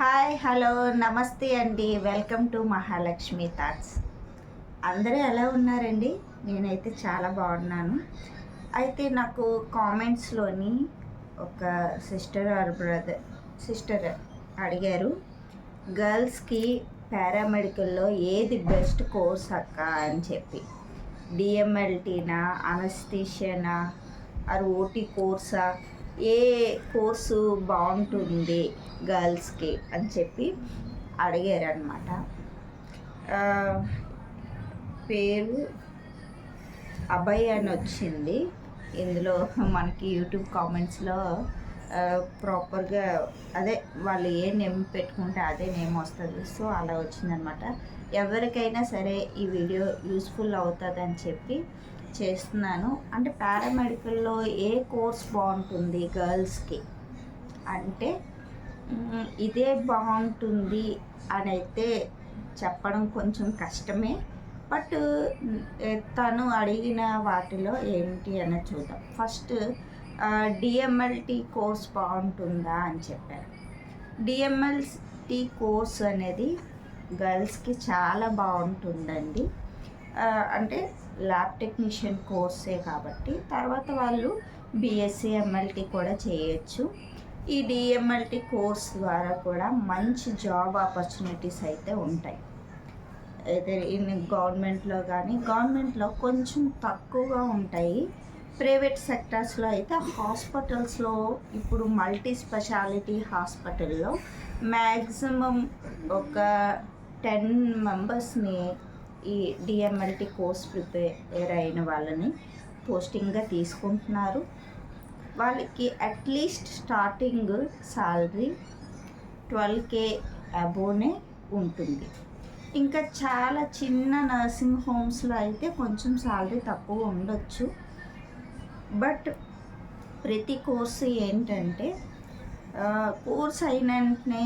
Hi hello నమస్తే అండి. Welcome to Mahalakshmi thoughts. అందరూ ఎలా ఉన్నారండి? నేనైతే చాలా బాగున్నాను. అయితే నాకు కామెంట్స్లోని ఒక సిస్టర్ ఆర్ బ్రదర్ సిస్టర్ అడిగారు గర్ల్స్కి పారామెడికల్లో ఏది బెస్ట్ కోర్స్ అక్క? అని చెప్పి. డిఎంఎల్టీనా అనస్థీషియనా ఆర్ ఓటీ కోర్సా? ఏ కోర్సు బాగుంటుంది గర్ల్స్కి అని చెప్పి అడిగారు అనమాట పేరు అభయ్ అని వచ్చింది. ఇందులో మనకి యూట్యూబ్ కామెంట్స్లో ప్రాపర్గా అదే వాళ్ళు ఏ నేమ్ పెట్టుకుంటే అదే నేమ్ వస్తుంది. సో అలా వచ్చిందనమాట ఎవరికైనా సరే ఈ వీడియో యూస్ఫుల్ అవుతుందని చెప్పి చేస్తున్నాను. అంటే పారామెడికల్లో ఏ కోర్స్ బాగుంటుంది గర్ల్స్కి? అంటే ఇదే బాగుంటుంది అని అయితే చెప్పడం కొంచెం కష్టమే. బట్ తను అడిగిన వాటిలో ఏంటి అని చూద్దాం. ఫస్ట్ డిఎంఎల్టీ కోర్స్ బాగుంటుందా అని చెప్పారు. డిఎంఎల్టీ కోర్స్ అనేది గర్ల్స్కి చాలా బాగుంటుందండి. అంటే ల్యాబ్ టెక్నీషియన్ కోర్సే కాబట్టి తర్వాత వాళ్ళు బీఎస్సీ ఎంఎల్టీ కూడా చేయొచ్చు. ఈ డిఎంఎల్టీ కోర్స్ ద్వారా కూడా మంచి జాబ్ ఆపర్చునిటీస్ అయితే ఉంటాయి. అయితే ఇన్ గవర్నమెంట్లో కానీ గవర్నమెంట్లో కొంచెం తక్కువగా ఉంటాయి. ప్రైవేట్ సెక్టర్స్లో అయితే హాస్పిటల్స్లో ఇప్పుడు మల్టీ స్పెషాలిటీ హాస్పిటల్లో మ్యాక్సిమం ఒక టెన్ మెంబర్స్ని ఈ డిఎంఎల్టీ కోర్స్ ప్రిపేర్ అయిన వాళ్ళని పోస్టింగ్గా తీసుకుంటున్నారు. వాళ్ళకి at least starting salary twelve K అబోనే ఉంటుంది. ఇంకా చాలా చిన్న నర్సింగ్ హోమ్స్లో అయితే కొంచెం సాలరీ తక్కువ ఉండొచ్చు. బట్ ప్రతి కోర్సు ఏంటంటే కోర్స్ అయిన వెంటనే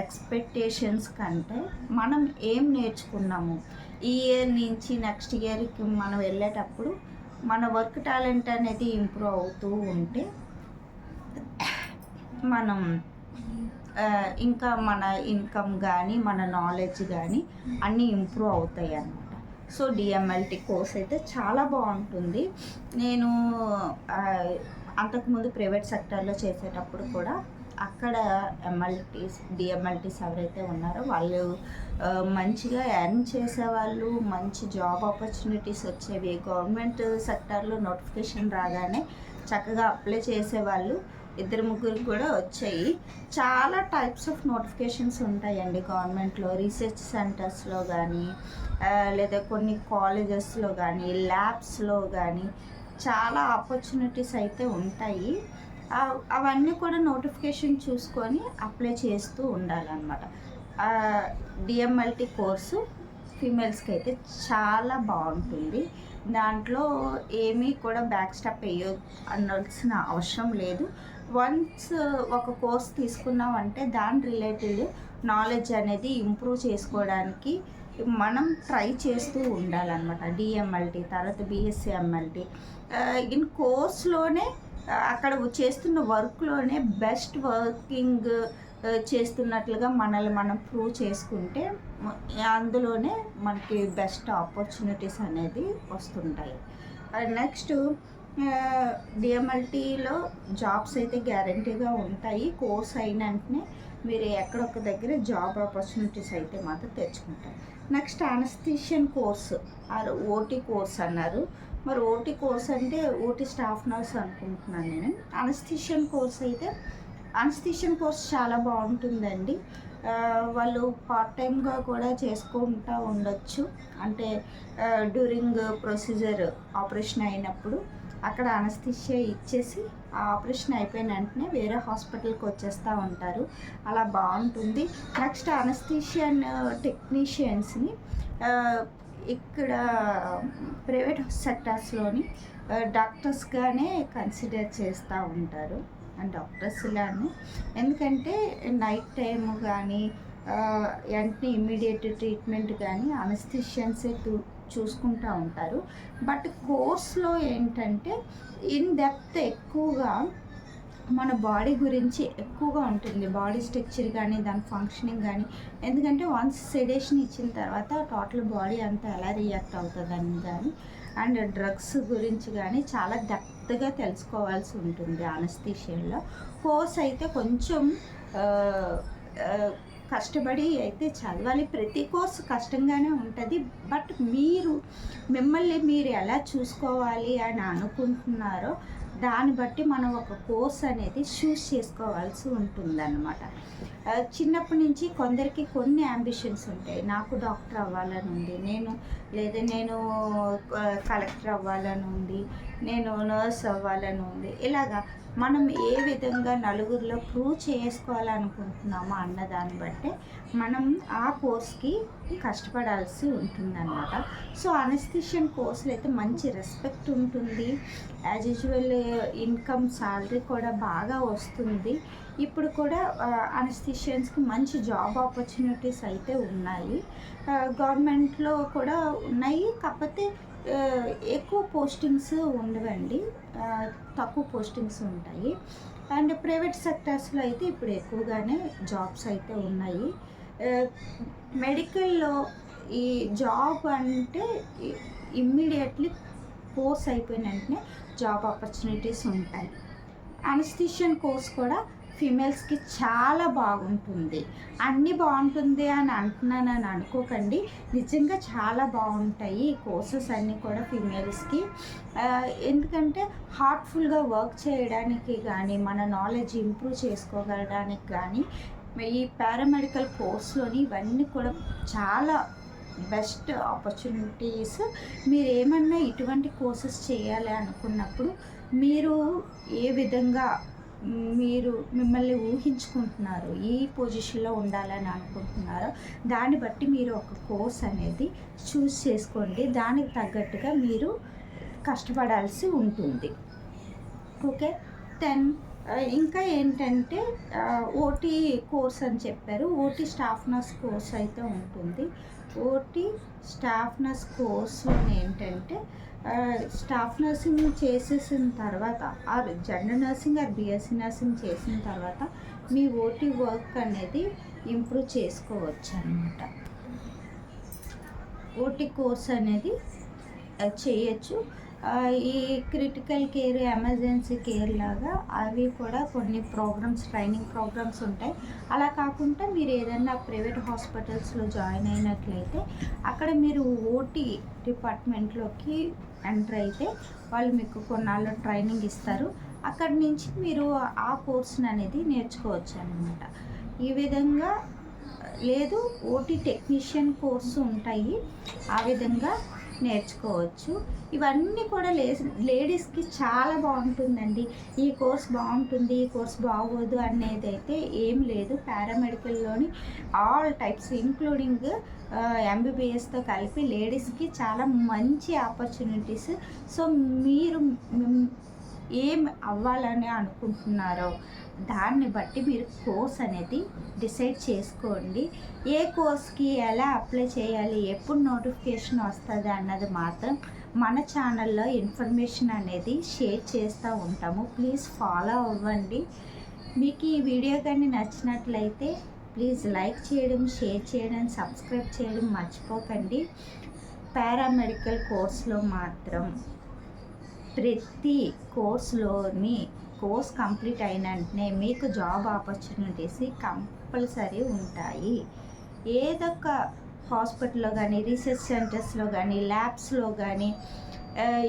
ఎక్స్పెక్టేషన్స్ కంటే మనం ఏం నేర్చుకున్నాము ఈ ఇయర్ నుంచి నెక్స్ట్ ఇయర్కి మనం వెళ్ళేటప్పుడు మన వర్క్ టాలెంట్ అనేది ఇంప్రూవ్ అవుతూ ఉంటే మనం ఇంకా మన ఇన్కమ్ కానీ మన నాలెడ్జ్ కానీ అన్నీ ఇంప్రూవ్ అవుతాయి అన్నమాట. సో డిఎంఎల్టీ కోర్స్ అయితే చాలా బాగుంటుంది. నేను అంతకుముందు ప్రైవేట్ సెక్టర్లో చేసేటప్పుడు కూడా అక్కడ ఎంఎల్టీస్ డిఎంఎల్టీస్ ఎవరైతే ఉన్నారో వాళ్ళు మంచిగా ఎర్న్ చేసేవాళ్ళు మంచి జాబ్ ఆపర్చునిటీస్ వచ్చేవి. గవర్నమెంట్ సెక్టర్లో నోటిఫికేషన్ రాగానే చక్కగా అప్లై చేసేవాళ్ళు ఇద్దరు ముగ్గురికి కూడా వచ్చాయి. చాలా టైప్స్ ఆఫ్ నోటిఫికేషన్స్ ఉంటాయండి గవర్నమెంట్లో. రీసెర్చ్ సెంటర్స్లో కానీ లేదా కొన్ని కాలేజెస్లో కానీ ల్యాబ్స్లో కానీ చాలా ఆపర్చునిటీస్ అయితే ఉంటాయి. అవన్నీ కూడా నోటిఫికేషన్ చూసుకొని అప్లై చేస్తూ ఉండాలన్నమాట. డిఎంఎల్టీ కోర్సు ఫీమేల్స్కి అయితే చాలా బాగుంటుంది. దాంట్లో ఏమీ కూడా బ్యాక్ స్టెప్ వేయ అనాల్సిన అవసరం లేదు. వన్స్ ఒక కోర్స్ తీసుకున్నామంటే దాని రిలేటెడ్ నాలెడ్జ్ అనేది ఇంప్రూవ్ చేసుకోవడానికి మనం ట్రై చేస్తూ ఉండాలన్నమాట. డిఎంఎల్టీ తర్వాత బిఎస్సి ఎంఎల్టీ ఇన్ కోర్స్లోనే అక్కడ చేస్తున్న వర్క్లోనే బెస్ట్ వర్కింగ్ చేస్తున్నట్లుగా మనల్ని మనం ప్రూవ్ చేసుకుంటే అందులోనే మనకి బెస్ట్ ఆపర్చునిటీస్ అనేది వస్తుంటాయి. నెక్స్ట్ డిఎంఎల్టీలో జాబ్స్ అయితే గ్యారంటీగా ఉంటాయి. కోర్స్ అయిన వెంటనే మీరు ఎక్కడొక్క దగ్గర జాబ్ ఆపర్చునిటీస్ అయితే మాత్రం తెచ్చుకుంటారు. Next anaesthesian course or OT course అన్నారు. మరి ఓటీ కోర్స్ అంటే ఓటీ స్టాఫ్ నర్స్ అనుకుంటున్నాను నేను. అనస్థిషియన్ కోర్స్ అయితే అనస్థిషియన్ కోర్స్ చాలా బాగుంటుందండి. వాళ్ళు పార్ట్ టైమ్గా కూడా చేసుకుంటూ ఉండొచ్చు. అంటే డ్యూరింగ్ ప్రొసీజర్ ఆపరేషన్ అయినప్పుడు అక్కడ అనస్థిషియా ఇచ్చేసి ఆ ఆపరేషన్ అయిపోయిన వెంటనే వేరే హాస్పిటల్కి వచ్చేస్తూ ఉంటారు. అలా బాగుంటుంది. నెక్స్ట్ అనస్థిషియన్ టెక్నీషియన్స్ని ఇక్కడ ప్రైవేట్ సెక్టర్స్లోని డాక్టర్స్గానే కన్సిడర్ చేస్తూ ఉంటారు. అండ్ డాక్టర్స్ ఇలానే ఎందుకంటే నైట్ టైం కానీ వెంటనే ఇమీడియట్ ట్రీట్మెంట్ కానీ అనస్థిషియన్సే చూసుకుంటూ ఉంటారు. బట్ కోర్స్లో ఏంటంటే ఇన్ డెప్త్ ఎక్కువగా మన బాడీ గురించి ఎక్కువగా ఉంటుంది. బాడీ స్ట్రక్చర్ కానీ దాని ఫంక్షనింగ్ కానీ. ఎందుకంటే వన్స్ సెడేషన్ ఇచ్చిన తర్వాత టోటల్ బాడీ అంతా ఎలా రియాక్ట్ అవుతుందని కానీ అండ్ డ్రగ్స్ గురించి కానీ చాలా డెప్త్గా తెలుసుకోవాల్సి ఉంటుంది అనస్థీషియాలో కోర్స్ అయితే కొంచెం కష్టపడి అయితే చదవాలి. ప్రతి కోర్సు కష్టంగానే ఉంటుంది. బట్ మీరు మిమ్మల్ని మీరు ఎలా చూసుకోవాలి అని అనుకుంటున్నారో దాన్ని బట్టి మనం ఒక కోర్స్ అనేది చూస్ చేసుకోవాల్సి ఉంటుందన్నమాట. చిన్నప్పటి నుంచి కొందరికి కొన్ని అంబిషన్స్ ఉంటాయి. నాకు డాక్టర్ అవ్వాలని ఉంది నేను లేదా నేను కలెక్టర్ అవ్వాలని ఉంది నేను నర్స్ అవ్వాలని ఉంది. ఇలాగా మనం ఏ విధంగా నలుగురిలో ప్రూవ్ చేసుకోవాలనుకుంటున్నామో అన్న దాన్ని బట్టే మనం ఆ కోర్స్కి కష్టపడాల్సి ఉంటుందన్నమాట. సో అనస్థిషియన్ కోర్సులు అయితే మంచి రెస్పెక్ట్ ఉంటుంది. యాజ్ యూజువల్ ఇన్కమ్ శాలరీ కూడా బాగా వస్తుంది. ఇప్పుడు కూడా అనస్థిషియన్స్కి మంచి జాబ్ ఆపర్చునిటీస్ అయితే ఉన్నాయి. గవర్నమెంట్లో కూడా ఉన్నాయి. కాకపోతే ఎక్కువ పోస్టింగ్స్ ఉండవండి. తక్కువ పోస్టింగ్స్ ఉంటాయి. అండ్ ప్రైవేట్ సెక్టర్స్లో అయితే ఇప్పుడు ఎక్కువగానే జాబ్స్ అయితే ఉన్నాయి. మెడికల్లో ఈ జాబ్ అంటే ఇమ్మీడియట్లీ కోర్స్ అయిపోయిన వెంటనే జాబ్ ఆపర్చునిటీస్ ఉంటాయి. అనస్థిషియన్ కోర్స్ కూడా ఫీమేల్స్కి చాలా బాగుంటుంది. అన్నీ బాగుంటుంది అని అంటున్నానని అనుకోకండి. నిజంగా చాలా బాగుంటాయి ఈ కోర్సెస్ అన్నీ కూడా ఫీమేల్స్కి ఎందుకంటే హార్ట్ఫుల్గా వర్క్ చేయడానికి కానీ మన నాలెడ్జ్ ఇంప్రూవ్ చేసుకోగలడానికి కానీ ఈ పారామెడికల్ కోర్స్లోని ఇవన్నీ కూడా చాలా బెస్ట్ ఆపర్చునిటీస్ మీరు ఏమన్నా ఇటువంటి కోర్సెస్ చేయాలి అనుకున్నప్పుడు మీరు ఏ విధంగా మీరు మిమ్మల్ని ఊహించుకుంటున్నారు? ఈ పొజిషన్లో ఉండాలని అనుకుంటున్నారో? దాన్ని బట్టి మీరు ఒక కోర్స్ అనేది చూస్ చేసుకోండి. దానికి తగ్గట్టుగా మీరు కష్టపడాల్సి ఉంటుంది. ఓకే దెన్ ఇంకా ఏంటంటే ఓటీ కోర్స్ అని చెప్పారు. ఓటీ స్టాఫ్ నర్స్ కోర్స్ అయితే ఉంటుంది. ఓటీ స్టాఫ్ నర్స్ కోర్స్లో ఏంటంటే స్టాఫ్ నర్సింగ్ చేసేసిన తర్వాత or general nursing or BSc nursing చేసిన తర్వాత మీ ఓటీ వర్క్ అనేది ఇంప్రూవ్ చేసుకోవచ్చు అనమాట ఓటీ కోర్స్ అనేది చేయొచ్చు. ఈ క్రిటికల్ కేర్ ఎమర్జెన్సీ కేర్ లాగా అవి కూడా కొన్ని ప్రోగ్రామ్స్ ట్రైనింగ్ ప్రోగ్రామ్స్ ఉంటాయి. అలా కాకుండా మీరు ఏదైనా ప్రైవేట్ హాస్పిటల్స్లో జాయిన్ అయినట్లయితే అక్కడ మీరు ఓటీ డిపార్ట్మెంట్లోకి ఎంటర్ అయితే వాళ్ళు మీకు కొన్నాళ్ళు ట్రైనింగ్ ఇస్తారు. అక్కడి నుంచి మీరు ఆ కోర్స్ని అనేది నేర్చుకోవచ్చు అనమాట ఈ విధంగా లేదు ఓటీ టెక్నీషియన్ కోర్సు ఉంటాయి. ఆ విధంగా నేర్చుకోవచ్చు. ఇవన్నీ కూడా లే లేడీస్కి చాలా బాగుంటుందండి. ఈ కోర్స్ బాగుంటుంది ఈ కోర్స్ బాగోదు అనేది అయితే ఏం లేదు. పారామెడికల్లోని ఆల్ టైప్స్ ఇంక్లూడింగ్ ఎంబీబీఎస్తో కలిపి లేడీస్కి చాలా మంచి ఆపర్చునిటీస్. సో మీరు ఏం అవ్వాలని అనుకుంటున్నారో దాన్ని బట్టి మీరు కోర్స్ అనేది డిసైడ్ చేసుకోండి. ఏ కోర్స్కి ఎలా అప్లై చేయాలి ఎప్పుడు నోటిఫికేషన్ వస్తుంది అన్నది మాత్రం మన ఛానల్లో ఇన్ఫర్మేషన్ అనేది షేర్ చేస్తూ ఉంటాము. ప్లీజ్ ఫాలో అవ్వండి. మీకు ఈ వీడియో కానీ నచ్చినట్లయితే ప్లీజ్ లైక్ చేయడం షేర్ చేయడం సబ్స్క్రైబ్ చేయడం మర్చిపోకండి. పారామెడికల్ కోర్స్లో మాత్రం. ప్రతి కోర్స్లోని కోర్స్ కంప్లీట్ అయిన వెంటనే మీకు జాబ్ ఆపర్చునిటీస్ కంపల్సరీ ఉంటాయి. ఏదొక హాస్పిటల్లో కానీ రీసెర్చ్ సెంటర్స్లో కానీ ల్యాబ్స్లో కానీ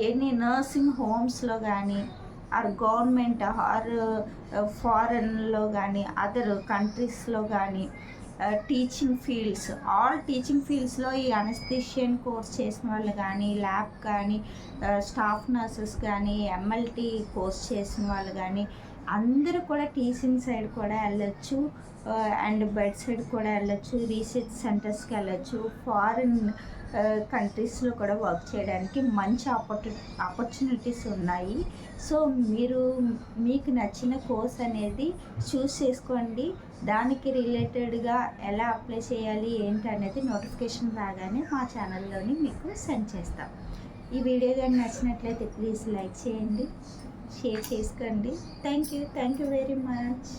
ఎనీ నర్సింగ్ హోమ్స్లో కానీ ఆర్ గవర్నమెంట్ ఆర్ ఫారెన్లో కానీ అదర్ కంట్రీస్లో కానీ టీచింగ్ ఫీల్డ్స్ ఆల్ టీచింగ్ ఫీల్డ్స్లో ఈ అనస్థిషియన్ కోర్స్ చేసిన వాళ్ళు కానీ ల్యాబ్ కానీ స్టాఫ్ నర్సెస్ కానీ ఎంఎల్టీ కోర్స్ చేసిన వాళ్ళు కానీ అందరూ కూడా టీచింగ్ సైడ్ కూడా వెళ్ళొచ్చు. అండ్ బెడ్ సైడ్ కూడా వెళ్ళొచ్చు. రీసెర్చ్ సెంటర్స్కి వెళ్ళొచ్చు. ఫారిన్ కంట్రీస్లో కూడా వర్క్ చేయడానికి మంచి ఆపర్చు ఆపర్చునిటీస్ ఉన్నాయి. సో మీరు మీకు నచ్చిన కోర్స్ అనేది చూస్ చేసుకోండి. దానికి రిలేటెడ్గా ఎలా అప్లై చేయాలి ఏంటి అనేది నోటిఫికేషన్ రాగానే మా ఛానల్లోని మీకు సెండ్ చేస్తాం. ఈ వీడియో కానీ నచ్చినట్లయితే ప్లీజ్ లైక్ చేయండి షేర్ చేసుకోండి. Thank you. Thank you very much.